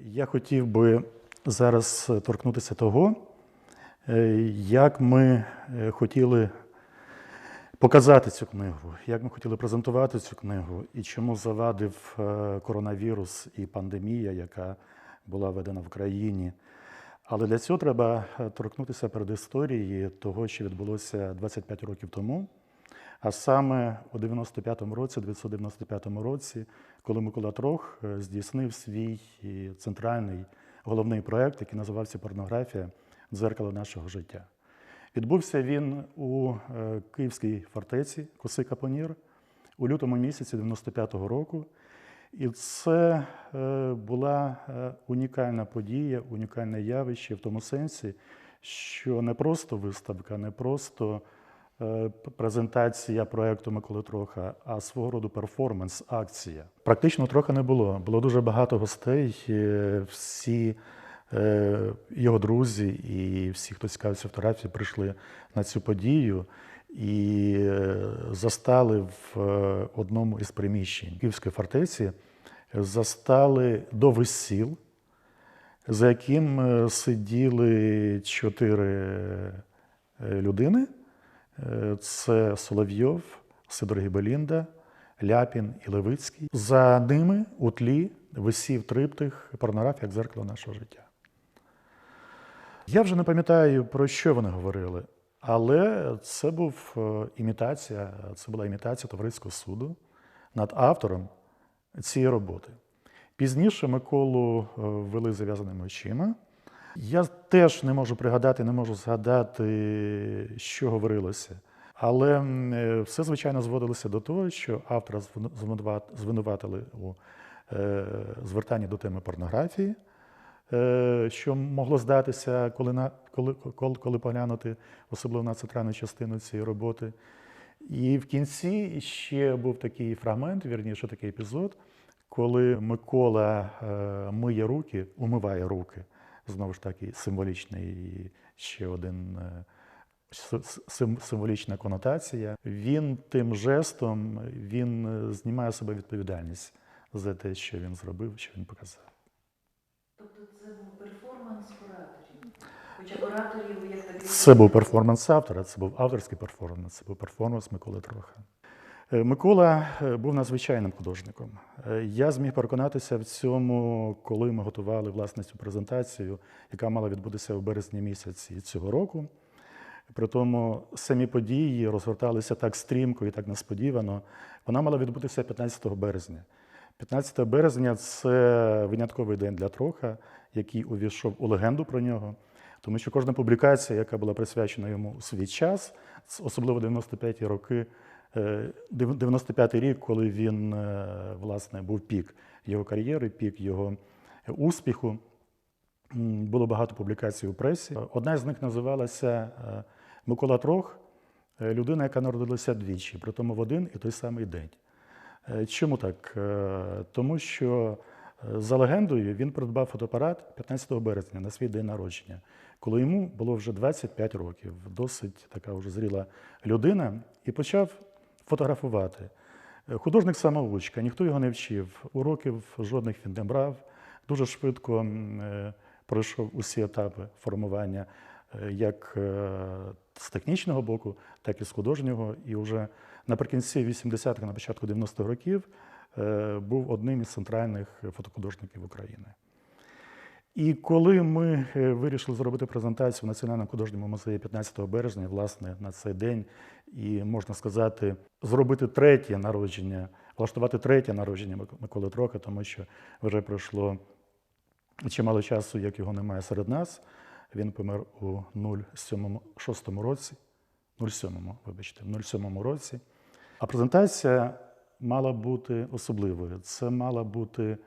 Я хотів би зараз торкнутися того, е, як ми е, хотіли показати цю книгу, як ми хотіли презентувати цю книгу, і чому завадив е, коронавірус і пандемія, яка була введена в країні. Але для цього треба торкнутися передісторії того, що відбулося 25 років тому. А саме у 95-му році, 995 році, коли Микола Трох е, здійснив свій е, центральний головний проект, який називався Порнографія дзеркало нашого життя. Відбувся він у е, Київській фортеці Коси Капонір у лютому місяці 95-го року. І це була унікальна подія, унікальне явище в тому сенсі, що не просто виставка, не просто презентація проекту Миколи Троха, а свого роду перформанс, акція. Практично трохи не було. Було дуже багато гостей. е, Всі е, його друзі і всі, хто цікавився фотографією, прийшли на цю подію і е, застали в е, одному із приміщень Київської фортеці, застали до весіл, за яким е, сиділи чотири е, людини. Е, Це Соловйов, Сидор Гібелінда, Ляпін і Левицький. За ними у тлі висів триптих порнографія як дзеркало нашого життя. Я вже не пам'ятаю, про що вони говорили, але це був е, імітація, це була імітація товариського суду над автором цієї роботи. Пізніше Миколу е, ввели зав'язаними очима. Я теж не можу пригадати, не можу згадати, що говорилося. Але е, все, звичайно, зводилося до того, що автора звинуватили у е, звертанні до теми порнографії, е, що могло здатися, коли, на, коли, коли, поглянути, особливо на центральну частину цієї роботи. І в кінці ще був такий фрагмент, вірніше такий епізод, коли Микола миє руки, умиває руки. Знову ж таки, символічний ще один е, символічна конотація. Він тим жестом він е, знімає себе відповідальність за те, що він зробив, що він показав. Тобто це був перформанс ораторів. Хоча ораторів як таких. Це був перформанс автора, це був авторський перформанс, це був перформанс Миколи Троха. Е, Микола е, був надзвичайним художником. Е, Я зміг переконатися в цьому, коли ми готували власне цю презентацію, яка мала відбутися в березні місяці цього року. При тому самі події розгорталися так стрімко і так несподівано. Вона мала відбутися 15 березня. 15 березня це винятковий день для Троха, який увійшов у легенду про нього. Тому що кожна публікація, яка була присвячена йому у свій час, особливо 95-ті роки, е, 95-й рік, коли він е, власне був пік його кар'єри, пік його успіху. Було багато публікацій у пресі. Одна з них називалася е, Микола Трох, е, людина, яка народилася двічі, при тому в один і той самий день. Е, Чому так? Е, Тому що е, за легендою він придбав фотоапарат 15 березня на свій день народження, коли йому було вже 25 років, досить така вже зріла людина, і почав фотографувати. Художник самоучка, ніхто його не вчив, уроків жодних він не брав. Дуже швидко е, пройшов усі етапи формування е, як е, з технічного боку, так і з художнього. І вже наприкінці 80-х, на початку 90-х років був одним із центральних фотохудожників України. І коли ми е, вирішили зробити презентацію в Національному художньому музеї 15 березня, власне, на цей день, і можна сказати, зробити третє народження, влаштувати третє народження Мик- Миколи Троха, тому що вже пройшло чимало часу, як його немає серед нас. Він помер у 06 році, 07, вибачте, в 07 році. А презентація мала бути особливою. Це мала бути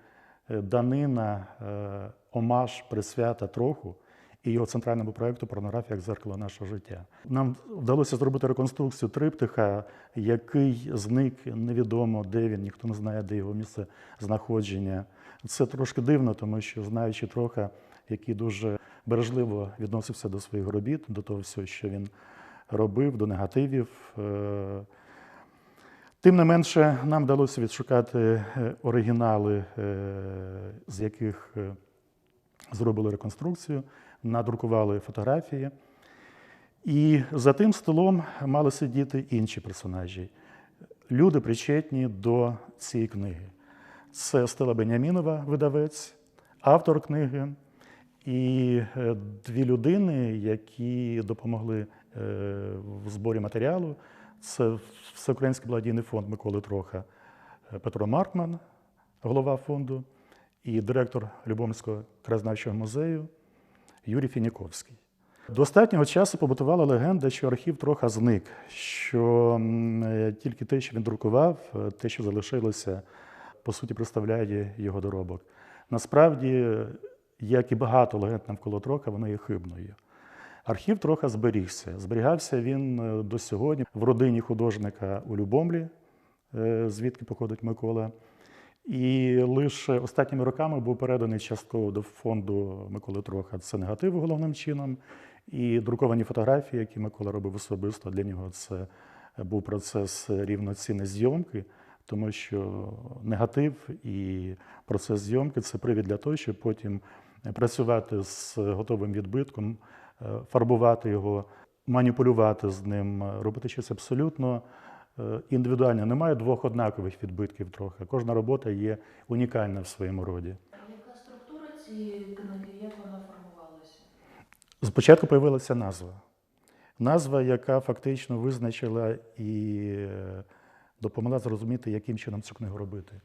е, данина, е, омаж, присвята троху і його центральному проєкту Порнографія як зеркало нашого життя. Нам вдалося зробити реконструкцію триптиха, який зник невідомо, де він, ніхто не знає, де його місце знаходження. Це трошки дивно, тому що знаючи трохи, який дуже бережливо відносився до своїх робіт, до того всього, що він робив, до негативів. Тим не менше, нам вдалося відшукати е, оригінали, е, з яких е, зробили реконструкцію, надрукували фотографії. І за тим столом мали сидіти інші персонажі. Люди причетні до цієї книги. Це Стела Бенямінова, видавець, автор книги, і дві людини, які допомогли в зборі матеріалу. Це Всеукраїнський благодійний фонд Миколи Троха е, Петро Маркман, голова фонду, і директор Любомльського краєзнавчого музею Юрій Фініковський. До останнього часу побутувала легенда, що архів трохи зник, що е, тільки те, що він друкував, е, те, що залишилося, по суті, представляє його доробок. Насправді, як і багато легенд навколо троха, вона є хибною. Архів трохи зберігся. Зберігався він е, до сьогодні в родині художника у Любомлі, е, звідки походить Микола. І лише останніми роками був переданий частково до фонду Миколи Троха. Це негативи головним чином. І друковані фотографії, які Микола робив особисто, для нього це був процес рівноцінної зйомки, тому що негатив і процес зйомки це привід для того, щоб потім працювати з готовим відбитком, е, фарбувати його, маніпулювати з ним, е, робити щось абсолютно е, індивідуальне. Немає двох однакових відбитків трохи. Кожна робота є унікальна в своєму роді. А яка структура цієї книги, як вона формувалася? Спочатку з'явилася назва. Назва, яка фактично визначила і е, допомогла зрозуміти, яким чином цю книгу робити.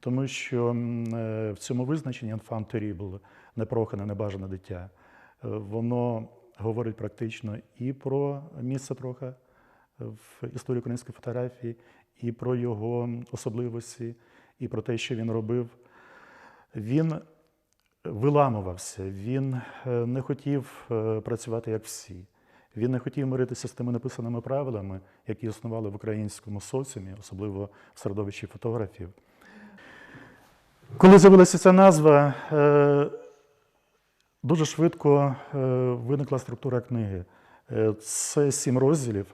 Тому що е, в цьому визначенні «enfant terrible» – непрохане, небажане дитя, е, воно говорить практично і про місце троха в історії української фотографії, і про його особливості, і про те, що він робив. Він виламувався, він е, не хотів е, працювати як всі. Він не хотів миритися з тими написаними правилами, які існували в українському соціумі, особливо в середовищі фотографів. Коли з'явилася ця назва, е, дуже швидко е, виникла структура книги. Е, Це сім розділів,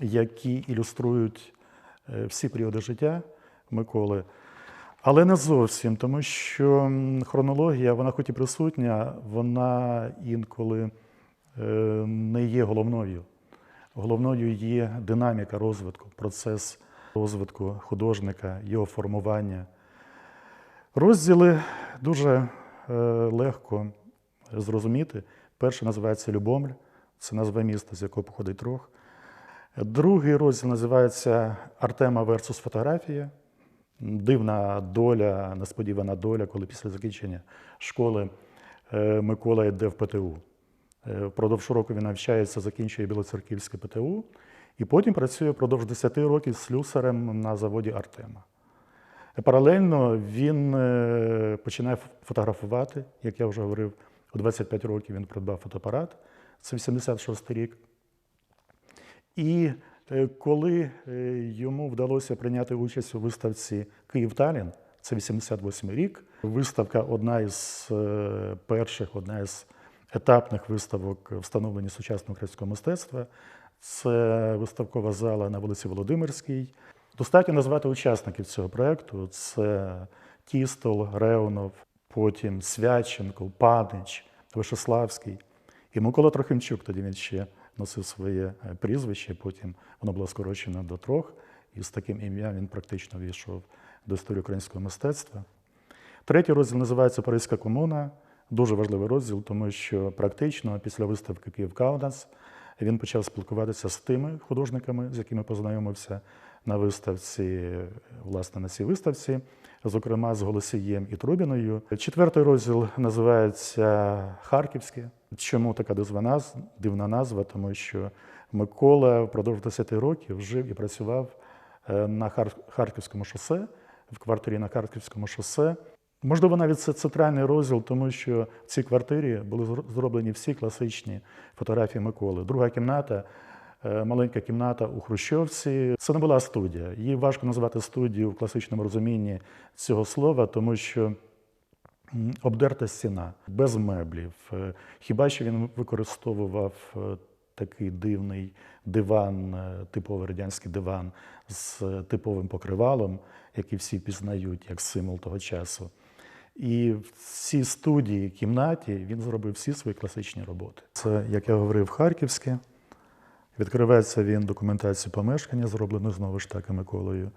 які ілюструють е, всі періоди життя Миколи. Але не зовсім, тому що хронологія, вона хоч і присутня, вона інколи не є головною. Головною є динаміка розвитку, процес розвитку художника, його формування. Розділи дуже легко зрозуміти. Перший називається Любомль, це назва міста, з якого походить трох. Другий розділ називається Артема версус фотографія. Дивна доля, несподівана доля, коли після закінчення школи е, Микола йде в ПТУ. Е, Впродовж року він навчається, закінчує Білоцерківське ПТУ, і потім працює впродовж 10 років слюсарем на заводі Артема. Паралельно він е, починає фотографувати, як я вже говорив, у 25 років він придбав фотоапарат, це 86 рік. І е, коли е, йому вдалося прийняти участь у виставці Київ-Талін, це 88 рік. Виставка одна із перших, одна із етапних виставок встановлення сучасного українського мистецтва. Це виставкова зала на вулиці Володимирській. Достатньо назвати учасників цього проєкту: це Тістол, Реунов, потім Свяченко, Панич, Вишеславський. І Микола Трохимчук, тоді він ще носив своє е, прізвище, потім воно було скорочено до трьох, і з таким ім'ям він практично війшов до історії українського мистецтва. Третій розділ називається Паризька комуна. Дуже важливий розділ, тому що практично після виставки Київ Каунас він почав спілкуватися з тими художниками, з якими познайомився на виставці, власне, на цій виставці, зокрема з Голосієм і Трубіною. Четвертий розділ називається Харківське. Чому така дивна назва? Тому що Микола впродовж 10 років жив і працював е, на Хар- Харківському шосе, в квартирі на Харківському шосе. Можливо, навіть це центральний розділ, тому що в цій квартирі були зроблені всі класичні фотографії Миколи. Друга кімната, маленька кімната у Хрущовці. Це не була студія. Її важко назвати студією в класичному розумінні цього слова, тому що обдерта стіна, без меблів. Е, Хіба що він використовував е, такий дивний диван, е, типовий радянський диван з е, типовим покривалом, який всі пізнають як символ того часу. І в цій студії, кімнаті він зробив всі свої класичні роботи. Це, як я говорив, харківське. Відкривається він документацію помешкання, зроблену знову ж таки Миколою.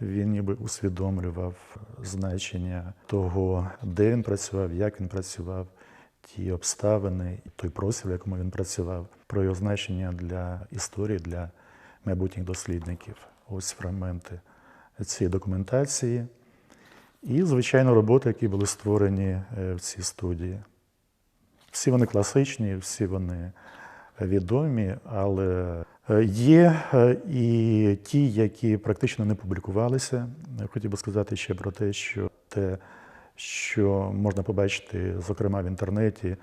Він ніби усвідомлював значення того, де він працював, як він працював, ті обставини, той простір, в якому він працював, про його значення для історії, для майбутніх дослідників. Ось фрагменти цієї документації. І, звичайно, роботи, які були створені е, в цій студії. Всі вони класичні, всі вони відомі, але е, є е, і ті, які практично не публікувалися. Хотів би сказати ще про те, що те, що можна побачити, зокрема в інтернеті,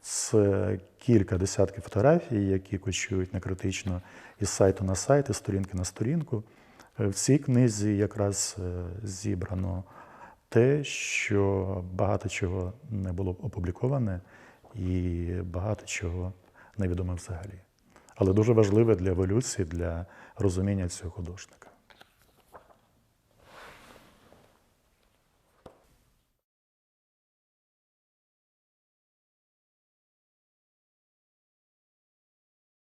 це кілька десятків фотографій, які кочують некритично із сайту на сайт, із сторінки на сторінку. Е, В цій книзі якраз зібрано те, що багато чого не було опубліковане, і багато чого невідомо взагалі. Але дуже важливе для еволюції, для розуміння цього художника.